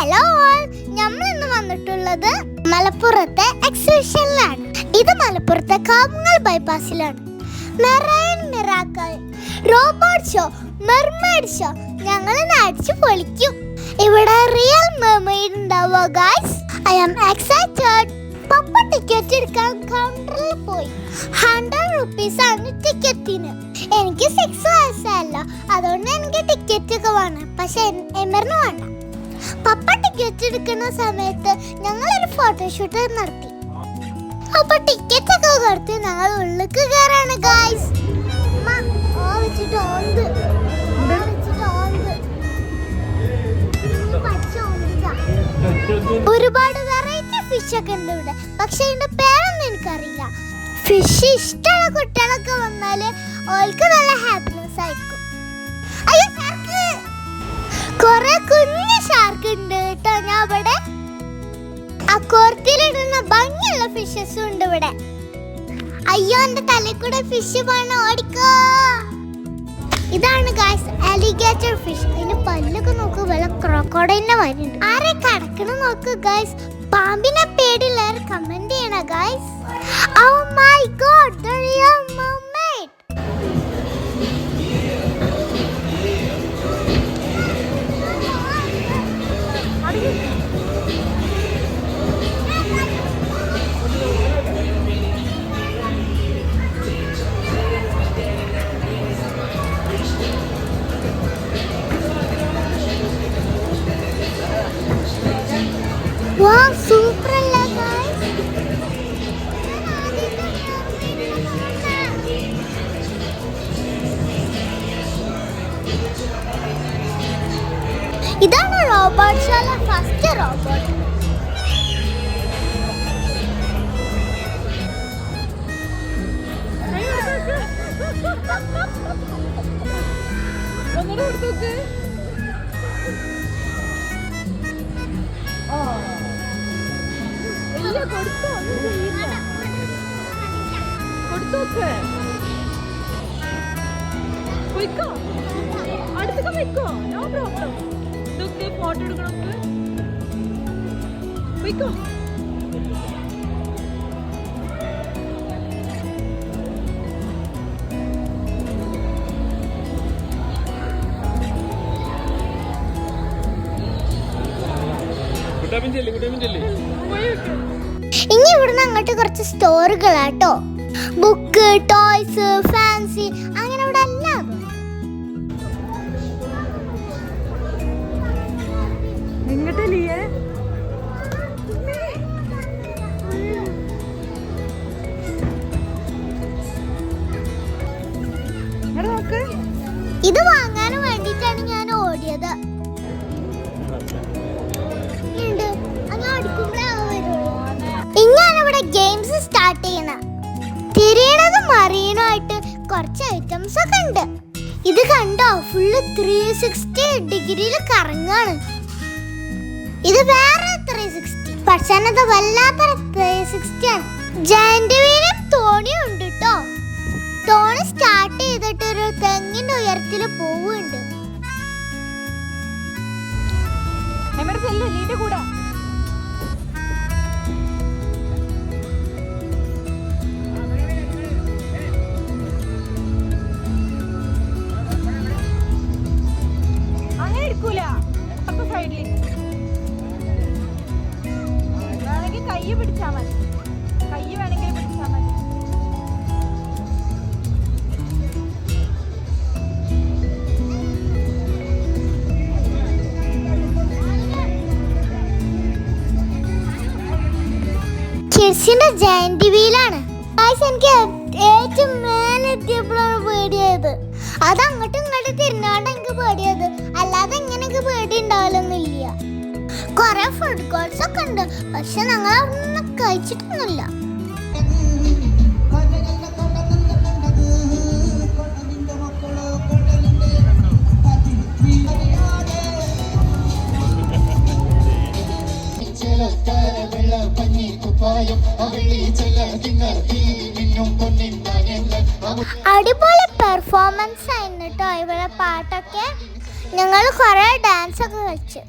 Hello നമ്മൾ ഇന്ന് വന്നിട്ടുള്ളത് മലപ്പുറത്തെ എക്സിബിഷനിലാണ് ഇത് മലപ്പുറത്തെ Kamungal ബൈപ്പാസിലാണ് marine miracle robot show mermaid show ഞങ്ങൾ അടിച്ചു പൊളിക്കും. ഇവിടെ റിയൽ മെർമെയ്ഡ് ഉണ്ടാവുക ഗൈസ് ഐ ആം എക്സൈറ്റഡ് പപ്പ ടിക്കറ്റ് എടുക്കാൻ കൗണ്ടറിൽ പോയി. ഹൺഡ്രഡ് റുപ്പീസ് ആണ് ടിക്കറ്റിന് എനിക്ക് സിക്സ് വയസ്സല്ല അതുകൊണ്ട് എനിക്ക് ടിക്കറ്റ് ഒക്കെ വേണം. പക്ഷെ എമറിന് വേണ്ട. പപ്പ ടിക്കറ്റ് എടുക്കുന്ന സമയത്ത് ഒരു ഫോട്ടോഷൂട്ട് നടത്തി. അപ്പൊ ടിക്കറ്റ് ഒക്കെ കൊടുത്ത് ഞങ്ങൾ ഉള്ളിക്ക് കയറാണ് ഗായ്സ് വെച്ചിട്ട് വെച്ചിട്ട്. ഒരുപാട് വെറൈറ്റി ഫിഷ് ഒക്കെ ഉണ്ട് ഇവിടെ. പക്ഷെ അതിന്റെ പേരൊന്നും എനിക്കറിയില്ല. ഫിഷ് ഇഷ്ടമുള്ള കുട്ടികളൊക്കെ വന്നാൽ ഓൾക്ക് നല്ല ഹാപ്പിനെസ് ആയിരിക്കും. കൊറേ കുഞ്ഞു ഇവിടെ. അയ്യോ എന്റെ തലക്കൂടെ ഫിഷ് പോണ ഓടിക്കോ. ഇതാണ് ഗായ്സ് അലിഗേറ്റർ ഫിഷ് അതിന്റെ പല്ലൊക്കെ നോക്ക് വല്ല ക്രോക്കോഡൈലിന്റെ വരുന്നുണ്ട് ആരെ കടക്കണ നോക്ക് ഗായ്സ് പാമ്പിനെ പേടിയുള്ളവർ കമന്റ് ചെയ്യണ guys oh my god super അല്ലേ ഇതാണ് റോബോട്ട് ഷോയിലെ ഫസ്റ്റ് റോബോട്ട് ഒന്നുകൂടെ കൊടുത്തോക്ക് ഇല്ല കൊടുത്തോ. ഒന്നും ചെയ്യില്ല കൊടുത്തോക്ക് പോയിക്കോ. അടുത്തൊക്കെ പോയിക്കോ. നോ പ്രോബ്ലം ഇതൊക്കെ ഫോട്ടോ എടുക്കണമൊക്കെ പോയിക്കോ. കുട്ടാപ്പൻ ചെല്ലി കുട്ടാപ്പൻ ചെല്ലി പോയിക്കോ ഇനി ഇവിടുന്ന് അങ്ങോട്ട് കുറച്ച് സ്റ്റോറുകളാട്ടോ. ബുക്ക് ടോയ്സ് ഫാൻസി അങ്ങനെ ഇവിടെ എല്ലാം. ഇത് വാങ്ങാനും ഗെയിംസ് സ്റ്റാർട്ട് ചെയ്യണ. തിരിയണത് മറിയണമായിട്ട് കുറച്ച് ഐറ്റംസ് ഒക്കെ ഉണ്ട്. ഇത് കണ്ടോ? ഫുള്ള് ത്രീ സിക്സ്റ്റി ഡിഗ്രിയിൽ കറങ്ങാണ്. ഇത് വേറെ ത്രീ സിക്സ്റ്റി പക്ഷേ അത് വല്ലാത്ത ത്രീ സിക്സ്റ്റി ആണ്. ജയന്റ് വീലും തോണിയും ഉണ്ട് കേട്ടോ തോണി സ്റ്റാർട്ട് ചെയ്തിട്ട് ഒരു തെങ്ങിന്റെ ഉയരത്തിൽ പോവുന്നുണ്ട്. കൂടെ. കിഡ്സിന്റെ ജയന്റ് വീലാണ്. എനിക്ക് ഏറ്റവും പേടിയായത് അത് അങ്ങോട്ടും ഇങ്ങോട്ടും തിരിഞ്ഞാണ്ട് എനിക്ക് പേടിയത്. അല്ലാതെ ഇങ്ങനെ പേടി ഉണ്ടാവലൊന്നുമില്ല ഫുഡ് കോർട്സ് ഒക്കെ ഉണ്ട്. പക്ഷെ ഞങ്ങൾ അതൊന്നും കഴിച്ചിട്ടൊന്നുമില്ല. അടിപൊളി പെർഫോമൻസ് ആയിട്ടോ ഇവിടെ പാട്ടൊക്കെ. ഞങ്ങൾ കുറെ ഡാൻസ് ഒക്കെ കളിച്ചു.